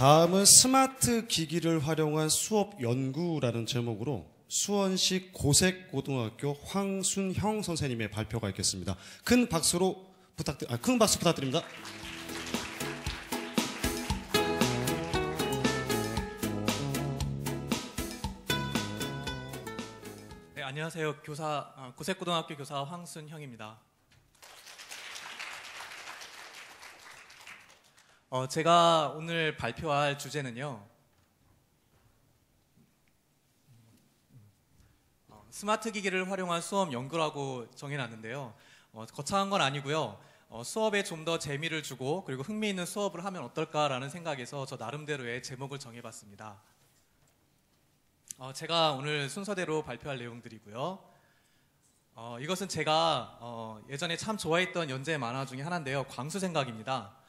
다음은 스마트 기기를 활용한 수업 연구라는 제목으로 수원시 고색고등학교 황순형 선생님의 발표가 있겠습니다. 큰 박수로 부탁드, 아, 큰 박수 부탁드립니다. 네, 안녕하세요. 교사 어, 고색고등학교 교사 황순형입니다. 어, 제가 오늘 발표할 주제는요. 어, 스마트 기기를 활용한 수업 연구라고 정해놨는데요. 어, 거창한 건 아니고요. 어, 수업에 좀 더 재미를 주고 그리고 흥미있는 수업을 하면 어떨까라는 생각에서 저 나름대로의 제목을 정해봤습니다. 어, 제가 오늘 순서대로 발표할 내용들이고요. 어, 이것은 제가 어, 예전에 참 좋아했던 연재 만화 중에 하나인데요. 광수 생각입니다.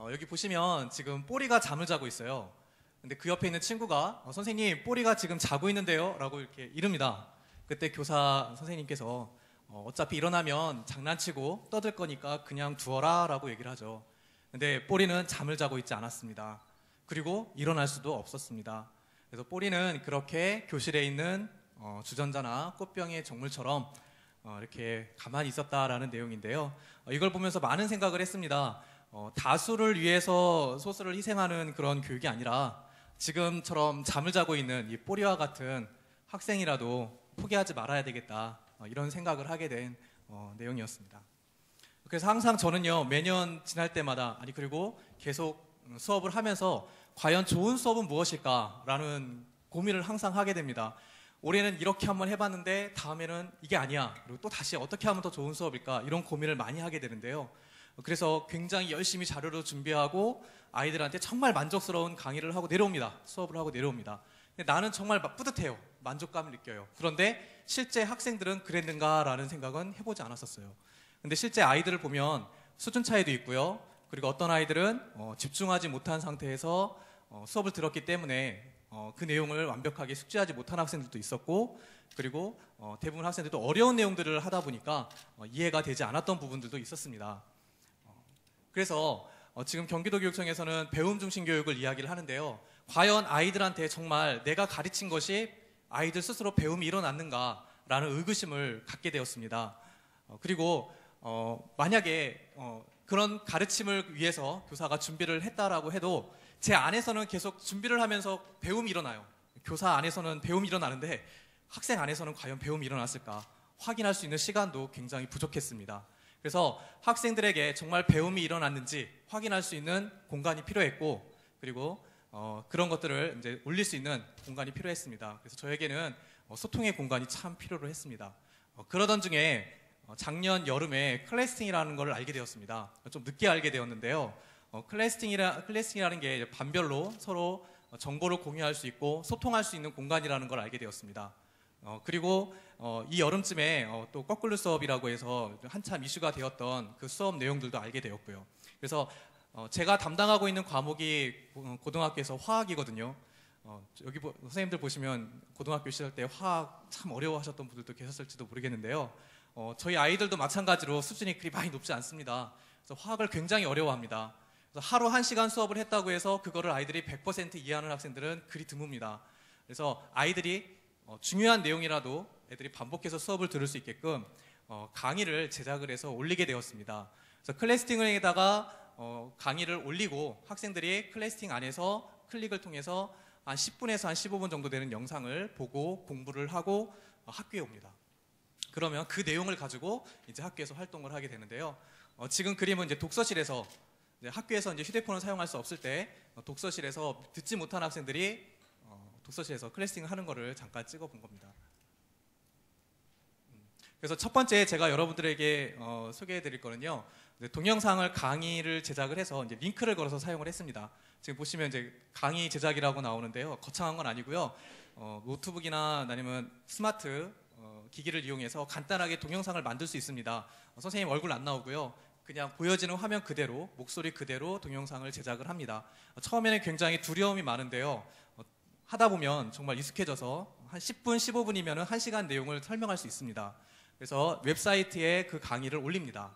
어, 여기 보시면 지금 뽀리가 잠을 자고 있어요. 근데 그 옆에 있는 친구가 어, 선생님 뽀리가 지금 자고 있는데요 라고 이렇게 이릅니다. 그때 교사 선생님께서 어, 어차피 일어나면 장난치고 떠들 거니까 그냥 두어라 라고 얘기를 하죠. 근데 뽀리는 잠을 자고 있지 않았습니다. 그리고 일어날 수도 없었습니다. 그래서 뽀리는 그렇게 교실에 있는 어, 주전자나 꽃병의 정물처럼 어, 이렇게 가만히 있었다라는 내용인데요. 어, 이걸 보면서 많은 생각을 했습니다. 어, 다수를 위해서 소수를 희생하는 그런 교육이 아니라 지금처럼 잠을 자고 있는 이 뽀리와 같은 학생이라도 포기하지 말아야 되겠다 어, 이런 생각을 하게 된 어, 내용이었습니다. 그래서 항상 저는요 매년 지날 때마다 아니 그리고 계속 수업을 하면서 과연 좋은 수업은 무엇일까라는 고민을 항상 하게 됩니다. 올해는 이렇게 한번 해봤는데 다음에는 이게 아니야. 그리고 또 다시 어떻게 하면 더 좋은 수업일까 이런 고민을 많이 하게 되는데요. 그래서 굉장히 열심히 자료를 준비하고 아이들한테 정말 만족스러운 강의를 하고 내려옵니다. 수업을 하고 내려옵니다. 나는 정말 뿌듯해요. 만족감을 느껴요. 그런데 실제 학생들은 그랬는가라는 생각은 해보지 않았었어요. 근데 실제 아이들을 보면 수준 차이도 있고요. 그리고 어떤 아이들은 어, 집중하지 못한 상태에서 어, 수업을 들었기 때문에 어, 그 내용을 완벽하게 숙지하지 못한 학생들도 있었고 그리고 어, 대부분 학생들도 어려운 내용들을 하다 보니까 어, 이해가 되지 않았던 부분들도 있었습니다. 어, 그래서 어, 지금 경기도교육청에서는 배움 중심 교육을 이야기를 하는데요. 과연 아이들한테 정말 내가 가르친 것이 아이들 스스로 배움이 일어났는가라는 의구심을 갖게 되었습니다. 어, 그리고 어, 만약에 어, 그런 가르침을 위해서 교사가 준비를 했다라고 해도 제 안에서는 계속 준비를 하면서 배움이 일어나요. 교사 안에서는 배움이 일어나는데 학생 안에서는 과연 배움이 일어났을까 확인할 수 있는 시간도 굉장히 부족했습니다. 그래서 학생들에게 정말 배움이 일어났는지 확인할 수 있는 공간이 필요했고 그리고 어, 그런 것들을 이제 올릴 수 있는 공간이 필요했습니다. 그래서 저에게는 어, 소통의 공간이 참 필요로 했습니다. 어, 그러던 중에 어, 작년 여름에 클래스팅이라는 걸 알게 되었습니다. 좀 늦게 알게 되었는데요. 어, 클래스팅이라, 클래스팅이라는 게 반별로 서로 정보를 공유할 수 있고 소통할 수 있는 공간이라는 걸 알게 되었습니다. 어, 그리고 어, 이 여름쯤에 어, 또 거꾸로 수업이라고 해서 한참 이슈가 되었던 그 수업 내용들도 알게 되었고요. 그래서 어, 제가 담당하고 있는 과목이 고- 고등학교에서 화학이거든요. 어, 여기 보- 선생님들 보시면 고등학교 시절 때 화학 참 어려워하셨던 분들도 계셨을지도 모르겠는데요. 어, 저희 아이들도 마찬가지로 수준이 그리 많이 높지 않습니다. 그래서 화학을 굉장히 어려워합니다. 그래서 하루 한 시간 수업을 했다고 해서 그거를 아이들이 100% 이해하는 학생들은 그리 드뭅니다. 그래서 아이들이 어, 중요한 내용이라도 애들이 반복해서 수업을 들을 수 있게끔 어, 강의를 제작을 해서 올리게 되었습니다. 그래서 클래스팅에다가 어, 강의를 올리고 학생들이 클래스팅 안에서 클릭을 통해서 한 10분에서 한 15분 정도 되는 영상을 보고 공부를 하고 어, 학교에 옵니다. 그러면 그 내용을 가지고 이제 학교에서 활동을 하게 되는데요. 어, 지금 그림은 이제 독서실에서 이제 학교에서 이제 휴대폰을 사용할 수 없을 때 어, 독서실에서 듣지 못한 학생들이 어, 독서실에서 클래스팅을 하는 거를 잠깐 찍어본 겁니다. 음, 그래서 첫 번째 제가 여러분들에게 어, 소개해드릴 거는요. 동영상을 강의를 제작을 해서 이제 링크를 걸어서 사용을 했습니다. 지금 보시면 이제 강의 제작이라고 나오는데요. 거창한 건 아니고요. 어, 노트북이나 아니면 스마트 어, 기기를 이용해서 간단하게 동영상을 만들 수 있습니다. 어, 선생님 얼굴 안 나오고요. 그냥 보여지는 화면 그대로 목소리 그대로 동영상을 제작을 합니다. 어, 처음에는 굉장히 두려움이 많은데요. 어, 하다 보면 정말 익숙해져서 한 10분, 15분이면 1시간 내용을 설명할 수 있습니다. 그래서 웹사이트에 그 강의를 올립니다.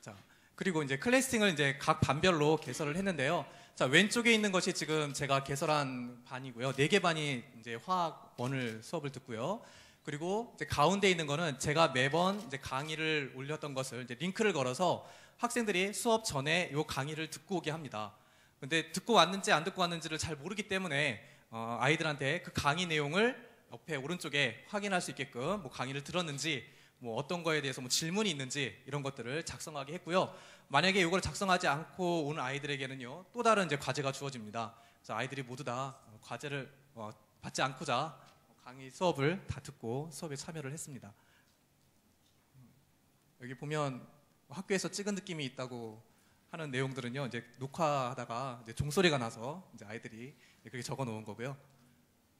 자, 그리고 이제 클래스팅을 이제 각 반별로 개설을 했는데요. 자 왼쪽에 있는 것이 지금 제가 개설한 반이고요. 네 개 반이 이제 화학 원을 수업을 듣고요. 그리고 이제 가운데 있는 거는 제가 매번 이제 강의를 올렸던 것을 이제 링크를 걸어서 학생들이 수업 전에 요 강의를 듣고 오게 합니다. 근데 듣고 왔는지 안 듣고 왔는지를 잘 모르기 때문에 어, 아이들한테 그 강의 내용을 옆에 오른쪽에 확인할 수 있게끔 뭐 강의를 들었는지 뭐 어떤 거에 대해서 뭐 질문이 있는지 이런 것들을 작성하게 했고요. 만약에 이걸 작성하지 않고 오는 아이들에게는요 또 다른 이제 과제가 주어집니다. 그래서 아이들이 모두 다 과제를 어, 받지 않고자 강의 수업을 다 듣고 수업에 참여를 했습니다. 여기 보면 학교에서 찍은 느낌이 있다고 하는 내용들은요 이제 녹화하다가 이제 종소리가 나서 이제 아이들이 그렇게 적어 놓은 거고요.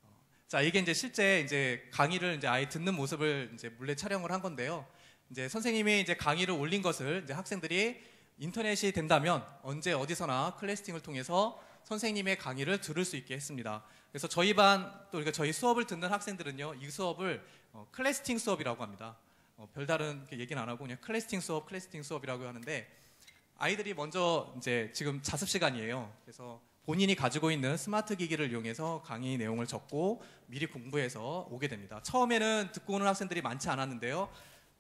어, 자 이게 이제 실제 이제 강의를 이제 아이 듣는 모습을 이제 몰래 촬영을 한 건데요. 이제 선생님이 이제 강의를 올린 것을 이제 학생들이 인터넷이 된다면 언제 어디서나 클래스팅을 통해서 선생님의 강의를 들을 수 있게 했습니다. 그래서 저희 반 또 그러니까 저희 수업을 듣는 학생들은요 이 수업을 어, 클래스팅 수업이라고 합니다. 어, 별다른 얘기는 안 하고 그냥 클래스팅 수업, 클래스팅 수업이라고 하는데 아이들이 먼저 이제 지금 자습 시간이에요. 그래서 본인이 가지고 있는 스마트 기기를 이용해서 강의 내용을 적고 미리 공부해서 오게 됩니다. 처음에는 듣고 오는 학생들이 많지 않았는데요.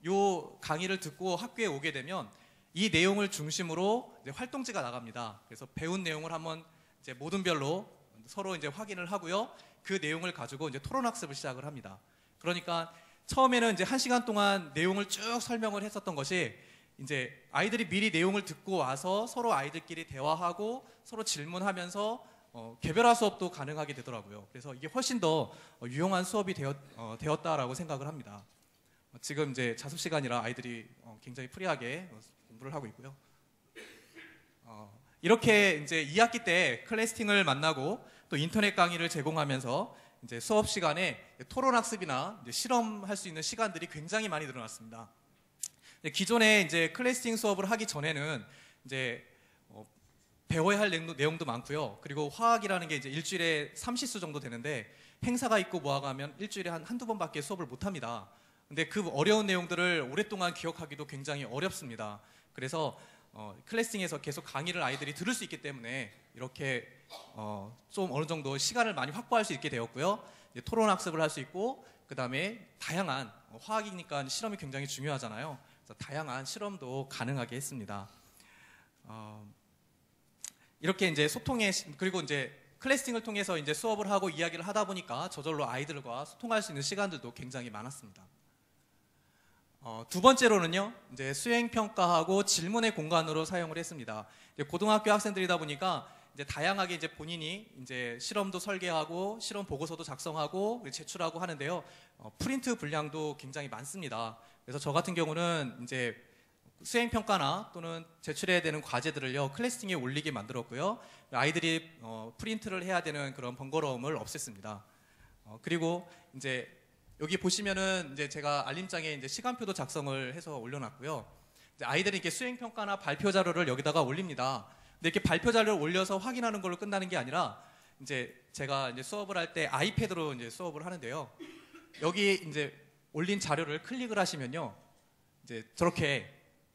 요 강의를 듣고 학교에 오게 되면 이 내용을 중심으로 활동지가 나갑니다. 그래서 배운 내용을 한번 이제 모든 별로 서로 이제 확인을 하고요. 그 내용을 가지고 이제 토론 학습을 시작을 합니다. 그러니까 처음에는 이제 한 시간 동안 내용을 쭉 설명을 했었던 것이 이제 아이들이 미리 내용을 듣고 와서 서로 아이들끼리 대화하고 서로 질문하면서 어, 개별화 수업도 가능하게 되더라고요. 그래서 이게 훨씬 더 어, 유용한 수업이 되었, 어, 되었다라고 생각을 합니다. 어, 지금 이제 자습 시간이라 아이들이 어, 굉장히 프리하게 어, 공부를 하고 있고요. 어, 이렇게 이제 2학기 때 클래스팅을 만나고 또 인터넷 강의를 제공하면서 이제 수업 시간에 토론 학습이나 실험할 수 있는 시간들이 굉장히 많이 늘어났습니다. 기존에 이제 클래스팅 수업을 하기 전에는 이제 어, 배워야 할 내용도, 많고요. 그리고 화학이라는 게 이제 일주일에 30수 정도 되는데 행사가 있고 뭐하고 하면 일주일에 한 한두 번밖에 수업을 못 합니다. 근데 그 어려운 내용들을 오랫동안 기억하기도 굉장히 어렵습니다. 그래서 어, 클래스팅에서 계속 강의를 아이들이 들을 수 있기 때문에 이렇게 어, 좀 어느 정도 시간을 많이 확보할 수 있게 되었고요. 토론 학습을 할 수 있고 그 다음에 다양한 어, 화학이니까 실험이 굉장히 중요하잖아요. 다양한 실험도 가능하게 했습니다. 어, 이렇게 이제 소통의 시- 그리고 이제 클래스팅을 통해서 이제 수업을 하고 이야기를 하다 보니까 저절로 아이들과 소통할 수 있는 시간들도 굉장히 많았습니다. 어, 두 번째로는요, 이제 수행 평가하고 질문의 공간으로 사용을 했습니다. 고등학교 학생들이다 보니까 이제 다양하게 이제 본인이 이제 실험도 설계하고 실험 보고서도 작성하고 제출하고 하는데요. 어, 프린트 분량도 굉장히 많습니다. 그래서 저 같은 경우는 이제 수행 평가나 또는 제출해야 되는 과제들을요 클래스팅에 올리게 만들었고요. 아이들이 어, 프린트를 해야 되는 그런 번거로움을 없앴습니다. 어, 그리고 이제 여기 보시면은 이제 제가 알림장에 이제 시간표도 작성을 해서 올려놨고요. 아이들이 이렇게 수행 평가나 발표 자료를 여기다가 올립니다. 근데 이렇게 발표 자료를 올려서 확인하는 걸로 끝나는 게 아니라 이제 제가 이제 수업을 할 때 아이패드로 이제 수업을 하는데요. 여기 이제 올린 자료를 클릭을 하시면요. 이제 저렇게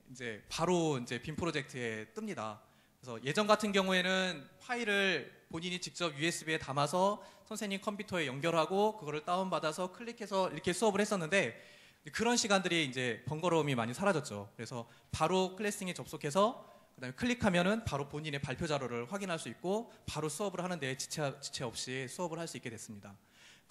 이제 바로 이제 빔 프로젝트에 뜹니다. 그래서 예전 같은 경우에는 파일을 본인이 직접 USB에 담아서 선생님 컴퓨터에 연결하고 그거를 다운받아서 클릭해서 이렇게 수업을 했었는데 그런 시간들이 이제 번거로움이 많이 사라졌죠. 그래서 바로 클래스팅에 접속해서 그다음에 클릭하면은 바로 본인의 발표 자료를 확인할 수 있고 바로 수업을 하는데 지체, 지체 없이 수업을 할 수 있게 됐습니다.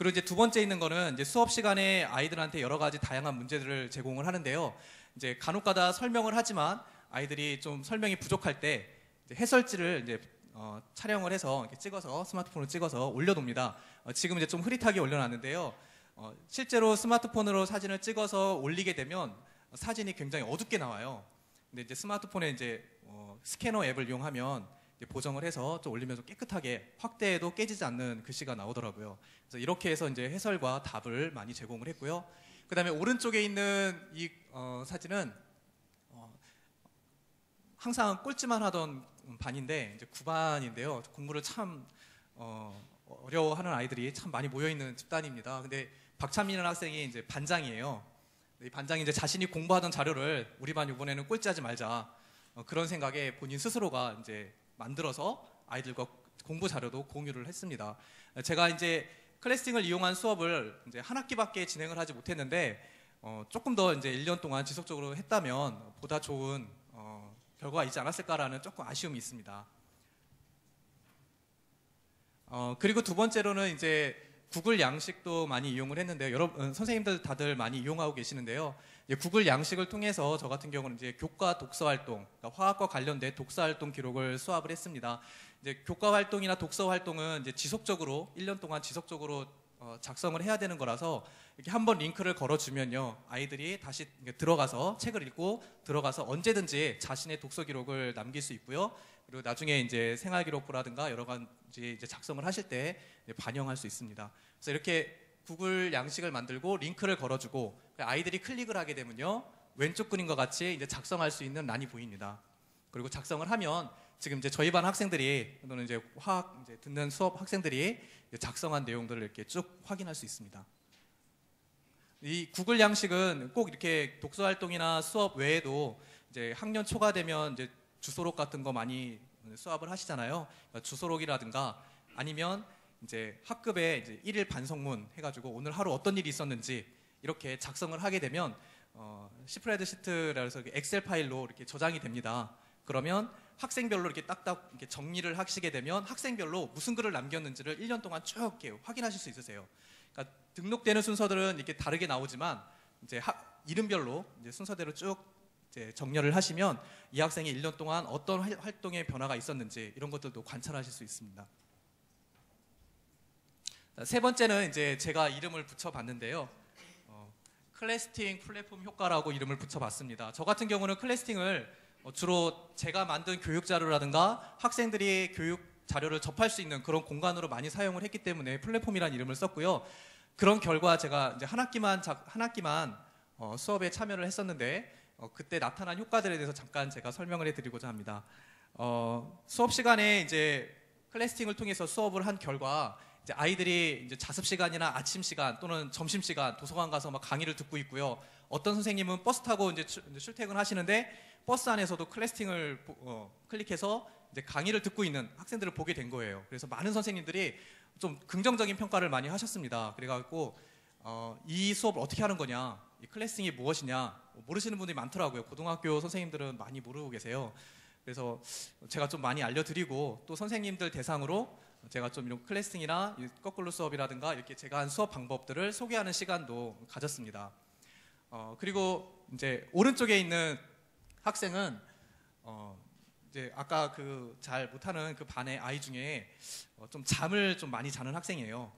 그리고 이제 두 번째 있는 거는 이제 수업 시간에 아이들한테 여러 가지 다양한 문제들을 제공을 하는데요. 이제 간혹가다 설명을 하지만 아이들이 좀 설명이 부족할 때 이제 해설지를 이제 어, 촬영을 해서 이렇게 찍어서 스마트폰으로 찍어서 올려둡니다. 어, 지금 이제 좀 흐릿하게 올려놨는데요. 어, 실제로 스마트폰으로 사진을 찍어서 올리게 되면 사진이 굉장히 어둡게 나와요. 근데 이제 스마트폰에 이제 어, 스캐너 앱을 이용하면 보정을 해서 좀 올리면서 깨끗하게 확대해도 깨지지 않는 글씨가 나오더라고요. 그래서 이렇게 해서 이제 해설과 답을 많이 제공을 했고요. 그 다음에 오른쪽에 있는 이 어, 사진은 어, 항상 꼴찌만 하던 반인데 이제 9반인데요. 공부를 참 어, 어려워하는 아이들이 참 많이 모여 있는 집단입니다. 근데 박찬민이라는 학생이 이제 반장이에요. 이 반장이 이제 자신이 공부하던 자료를 우리 반 이번에는 꼴찌하지 말자 어, 그런 생각에 본인 스스로가 이제 만들어서 아이들과 공부 자료도 공유를 했습니다. 제가 이제 클래스팅을 이용한 수업을 이제 한 학기밖에 진행을 하지 못했는데 어, 조금 더 이제 1년 동안 지속적으로 했다면 보다 좋은 어, 결과가 있지 않았을까라는 조금 아쉬움이 있습니다. 어, 그리고 두 번째로는 이제 구글 양식도 많이 이용을 했는데요. 여러분 선생님들 다들 많이 이용하고 계시는데요. 구글 양식을 통해서 저 같은 경우는 이제 교과 독서 활동, 그러니까 화학과 관련된 독서 활동 기록을 수합을 했습니다. 이제 교과 활동이나 독서 활동은 이제 지속적으로 1년 동안 지속적으로 어, 작성을 해야 되는 거라서 이렇게 한번 링크를 걸어주면요 아이들이 다시 들어가서 책을 읽고 들어가서 언제든지 자신의 독서 기록을 남길 수 있고요 그리고 나중에 이제 생활 기록부라든가 여러 가지 이제 작성을 하실 때 반영할 수 있습니다. 그래서 이렇게 구글 양식을 만들고 링크를 걸어주고 아이들이 클릭을 하게 되면요 왼쪽 그림과 같이 이제 작성할 수 있는 란이 보입니다. 그리고 작성을 하면 지금 이제 저희 반 학생들이 또는 이제 화학 이제 듣는 수업 학생들이 작성한 내용들을 이렇게 쭉 확인할 수 있습니다. 이 구글 양식은 꼭 이렇게 독서 활동이나 수업 외에도 이제 학년 초가 되면 이제 주소록 같은 거 많이 수업을 하시잖아요. 그러니까 주소록이라든가 아니면 이제 학급에 이제 일일 반성문 해가지고 오늘 하루 어떤 일이 있었는지 이렇게 작성을 하게 되면 어, 시프레드 시트라 해서 엑셀 파일로 이렇게 저장이 됩니다. 그러면 학생별로 이렇게 딱딱 이렇게 정리를 하시게 되면 학생별로 무슨 글을 남겼는지를 1년 동안 쭉 이렇게 확인하실 수 있으세요. 그러니까 등록되는 순서들은 이렇게 다르게 나오지만 이제 학, 이름별로 이제 순서대로 쭉 이제 정렬을 하시면 이 학생이 1년 동안 어떤 활동의 변화가 있었는지 이런 것들도 관찰하실 수 있습니다. 세 번째는 이제 제가 이름을 붙여봤는데요. 어, 클래스팅 플랫폼 효과라고 이름을 붙여봤습니다. 저 같은 경우는 클래스팅을 어, 주로 제가 만든 교육 자료라든가 학생들이 교육 자료를 접할 수 있는 그런 공간으로 많이 사용을 했기 때문에 플랫폼이라는 이름을 썼고요. 그런 결과 제가 이제 한 학기만 한 학기만 어, 수업에 참여를 했었는데 어, 그때 나타난 효과들에 대해서 잠깐 제가 설명을 해드리고자 합니다. 어, 수업 시간에 이제 클래스팅을 통해서 수업을 한 결과 이제 아이들이 이제 자습 시간이나 아침 시간 또는 점심 시간 도서관 가서 막 강의를 듣고 있고요. 어떤 선생님은 버스 타고 이제 출퇴근 하시는데 버스 안에서도 클래스팅을 어, 클릭해서 이제 강의를 듣고 있는 학생들을 보게 된 거예요. 그래서 많은 선생님들이 좀 긍정적인 평가를 많이 하셨습니다. 그래갖고 어, 이 수업을 어떻게 하는 거냐, 이 클래스팅이 무엇이냐 모르시는 분들이 많더라고요. 고등학교 선생님들은 많이 모르고 계세요. 그래서 제가 좀 많이 알려드리고 또 선생님들 대상으로 제가 좀 이런 클래스팅이나 거꾸로 수업이라든가 이렇게 제가 한 수업 방법들을 소개하는 시간도 가졌습니다. 어, 그리고 이제 오른쪽에 있는 학생은 어 이제 아까 그 잘 못하는 그 반의 아이 중에 어 좀 잠을 좀 많이 자는 학생이에요.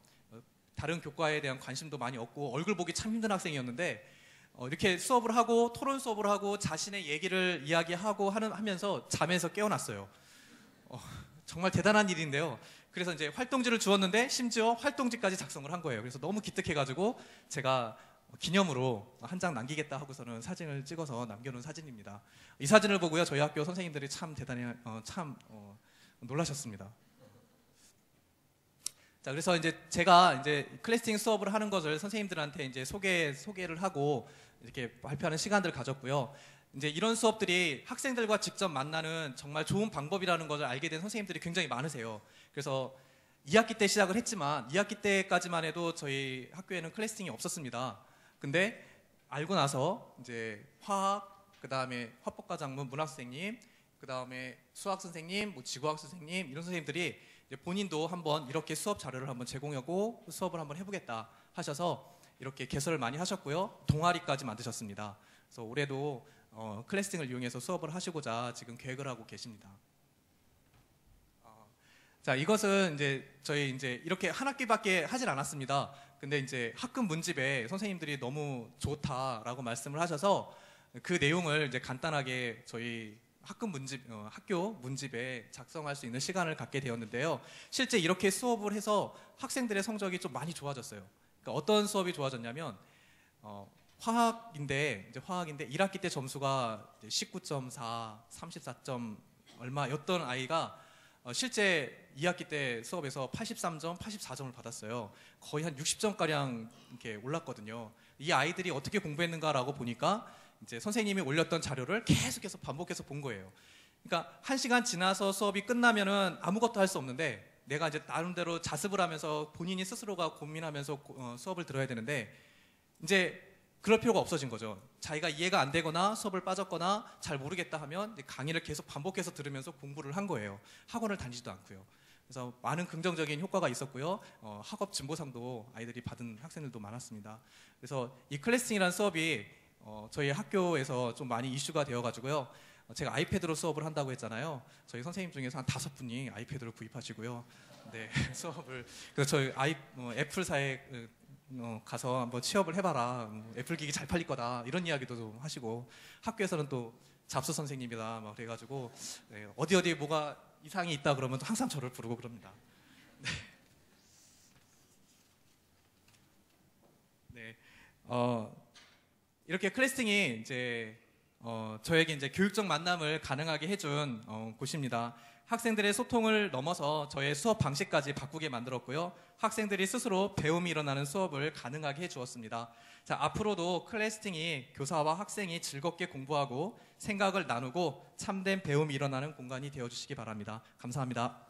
어 다른 교과에 대한 관심도 많이 없고 얼굴 보기 참 힘든 학생이었는데 어 이렇게 수업을 하고 토론 수업을 하고 자신의 얘기를 이야기하고 하는 하면서 잠에서 깨어났어요. 어 정말 대단한 일인데요. 그래서 이제 활동지를 주었는데 심지어 활동지까지 작성을 한 거예요. 그래서 너무 기특해가지고 제가 기념으로 한 장 남기겠다 하고서는 사진을 찍어서 남겨놓은 사진입니다. 이 사진을 보고요 저희 학교 선생님들이 참 대단히 어, 참 어, 놀라셨습니다. 자 그래서 이제 제가 이제 클래스팅 수업을 하는 것을 선생님들한테 이제 소개 소개를 하고 이렇게 발표하는 시간들을 가졌고요. 이제 이런 수업들이 학생들과 직접 만나는 정말 좋은 방법이라는 것을 알게 된 선생님들이 굉장히 많으세요. 그래서 2학기 때 시작을 했지만 2학기 때까지만 해도 저희 학교에는 클래스팅이 없었습니다. 근데 알고 나서 이제 화학, 그 다음에 화법과 장문 문학 선생님, 그 다음에 수학 선생님, 뭐 지구학 선생님 이런 선생님들이 본인도 한번 이렇게 수업 자료를 한번 제공하고 수업을 한번 해보겠다 하셔서 이렇게 개설을 많이 하셨고요 동아리까지 만드셨습니다. 그래서 올해도 어, 클래스팅을 이용해서 수업을 하시고자 지금 계획을 하고 계십니다. 어, 자 이것은 이제 저희 이제 이렇게 한 학기밖에 하진 않았습니다. 근데 이제 학급 문집에 선생님들이 너무 좋다라고 말씀을 하셔서 그 내용을 이제 간단하게 저희 학급 문집 어, 학교 문집에 작성할 수 있는 시간을 갖게 되었는데요. 실제 이렇게 수업을 해서 학생들의 성적이 좀 많이 좋아졌어요. 그러니까 어떤 수업이 좋아졌냐면 어, 화학인데 이제 화학인데 1학기 때 점수가 19.4, 34점 얼마였던 아이가 어, 실제 2학기 때 수업에서 83점, 84점을 받았어요. 거의 한 60점 가량 이렇게 올랐거든요. 이 아이들이 어떻게 공부했는가라고 보니까 이제 선생님이 올렸던 자료를 계속해서 반복해서 본 거예요. 그러니까 한 시간 지나서 수업이 끝나면은 아무것도 할 수 없는데 내가 이제 나름대로 자습을 하면서 본인이 스스로가 고민하면서 고- 어, 수업을 들어야 되는데 이제 그럴 필요가 없어진 거죠. 자기가 이해가 안 되거나 수업을 빠졌거나 잘 모르겠다 하면 강의를 계속 반복해서 들으면서 공부를 한 거예요. 학원을 다니지도 않고요. 그래서 많은 긍정적인 효과가 있었고요. 어, 학업 진보상도 아이들이 받은 학생들도 많았습니다. 그래서 이 클래스팅이라는 수업이 어, 저희 학교에서 좀 많이 이슈가 되어가지고요. 어, 제가 아이패드로 수업을 한다고 했잖아요. 저희 선생님 중에서 한 다섯 분이 아이패드를 구입하시고요. 네, 수업을 그래서 저희 아이 어, 애플사에 그, 어, 가서 한번 취업을 해봐라. 음, 애플 기기 잘 팔릴 거다. 이런 이야기도 좀 하시고 학교에서는 또 잡수 선생님이다. 막 그래가지고 네, 어디 어디 뭐가 이상이 있다 그러면 또 항상 저를 부르고 그럽니다. 네. 네. 어, 이렇게 클래스팅이 이제 어, 저에게 이제 교육적 만남을 가능하게 해준 어, 곳입니다. 학생들의 소통을 넘어서 저의 수업 방식까지 바꾸게 만들었고요. 학생들이 스스로 배움이 일어나는 수업을 가능하게 해주었습니다. 자, 앞으로도 클래스팅이 교사와 학생이 즐겁게 공부하고 생각을 나누고 참된 배움이 일어나는 공간이 되어주시기 바랍니다. 감사합니다.